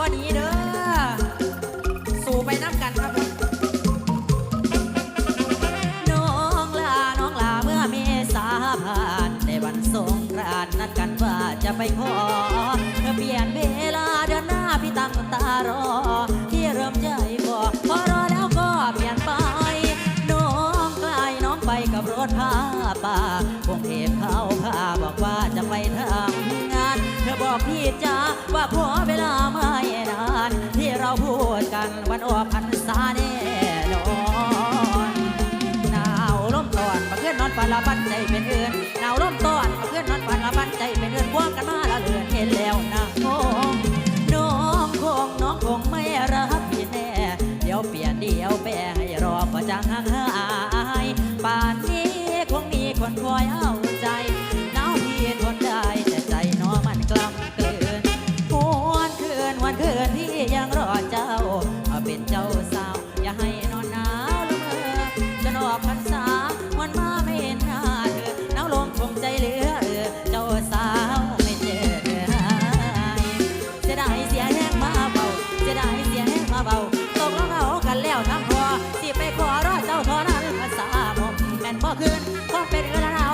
บ่นี้เด้อ สู่ไปน้ำกันครับน้องลา น้องลาเมื่อเมษาผ่านในวันสงกรานต์นัดกันว่าจะไปขอเธอเปลี่ยนเวลาเดือนหน้าพี่ตั้งตารอ ที่เริ่มใจบ่พอรอแล้วก็เปลี่ยนไป น้องไกลน้องไปกับรถพาป่าวงเทพเขาพาบอกว่าจะไปทำงาน เธอบอกพี่จ้าว่าขอเวลามา กันวันออกพันษาแน่นอนหนาวล้มตอนมาเพื่อนนอนฝันละบันใจเป็นเอื่นหนาวล้มตอนมาเพื่อนนอนฝันละบันใจเป็นเอื่นพวกกันมาละเลือนเห็นแล้วนะโงน้องคงน้องคงไม่รับผิดแน่เดี๋ยวเปลี่ยนเดี๋ยวแปลให้รอประจังหายป่านนี้คงมีคนคอยเอาใจหนาวพี่ทนได้แต่ใจน้องมันกล้ำเกินวันคืนวันคืนที่ยัง เบาตกลงเอากันแล้วทั้งพที่ไปขอรอเจ้าทอนั้นภาษาผมแม่นพ่อคืนคงเป็นกระนา